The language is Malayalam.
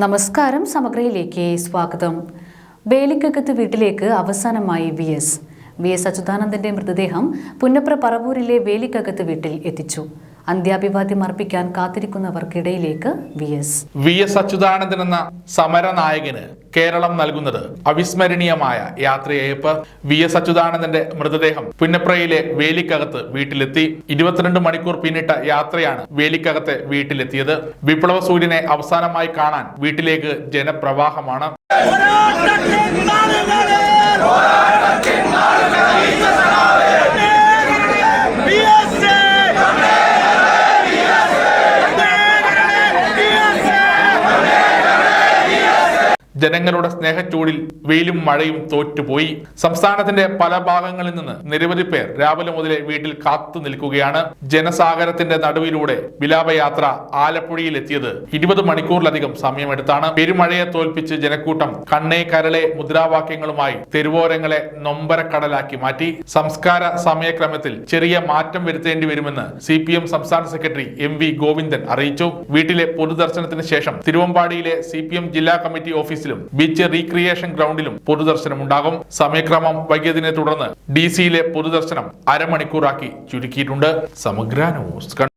നമസ്കാരം സമഗ്രയിലേക്ക് സ്വാഗതം. വേലിക്കകത്ത് വീട്ടിലേക്ക് അവസാനമായി വി എസ്. വി എസ് അച്യുതാനന്ദന്റെ മൃതദേഹം പുന്നപ്ര പറവൂരിലെ വേലിക്കകത്ത് വീട്ടിൽ എത്തിച്ചു. അന്ത്യാഭിവാദ്യം അർപ്പിക്കാൻ കാത്തിരിക്കുന്നവർക്കിടയിലേക്ക് V S. V S Achuthanandan എന്ന സമരനായകന് കേരളം നൽകുന്നത് അവിസ്മരണീയമായ യാത്രയയപ്പ് വി എസ് അച്യുതാനന്ദന്റെ മൃതദേഹം പുന്നപ്രയിലെ വേലിക്കകത്ത് വീട്ടിലെത്തി. ഇരുപത്തിരണ്ട് മണിക്കൂർ പിന്നിട്ട യാത്രയാണ് വേലിക്കകത്തെ വീട്ടിലെത്തിയത്. വിപ്ലവ സൂര്യനെ അവസാനമായി കാണാൻ വീട്ടിലേക്ക് ജനപ്രവാഹമാണ്. ജനങ്ങളുടെ സ്നേഹച്ചൂടിൽ വെയിലും മഴയും തോറ്റുപോയി. സംസ്ഥാനത്തിന്റെ പല ഭാഗങ്ങളിൽ നിന്ന് നിരവധി പേർ രാവിലെ മുതലേ വീട്ടിൽ കാത്തു നിൽക്കുകയാണ്. ജനസാഗരത്തിന്റെ നടുവിലൂടെ വിലാപയാത്ര ആലപ്പുഴയിൽ എത്തിയത് ഇരുപത് മണിക്കൂറിലധികം സമയമെടുത്താണ്. പെരുമഴയെ തോൽപ്പിച്ച് ജനക്കൂട്ടം കണ്ണേ കരളെ മുദ്രാവാക്യങ്ങളുമായി തെരുവോരങ്ങളെ നൊമ്പരക്കടലാക്കി മാറ്റി. സംസ്കാര സമയക്രമത്തിൽ ചെറിയ മാറ്റം വരുത്തേണ്ടി വരുമെന്ന് സി പി എം സംസ്ഥാന സെക്രട്ടറി എം വി ഗോവിന്ദൻ അറിയിച്ചു. വീട്ടിലെ പൊതുദർശനത്തിന് ശേഷം തിരുവമ്പാടിയിലെ സി പി എം ജില്ലാ കമ്മിറ്റി ഓഫീസിലും ബീച്ച് റീക്രിയേഷൻ ഗ്രൗണ്ടിലും പൊതുദർശനം ഉണ്ടാകും സമയക്രമം വൈകിയതിനെ തുടർന്ന് ഡി സിയിലെ പൊതുദർശനം അരമണിക്കൂറാക്കി ചുരുക്കിയിട്ടുണ്ട്. സമഗ്ര ന്യൂസ്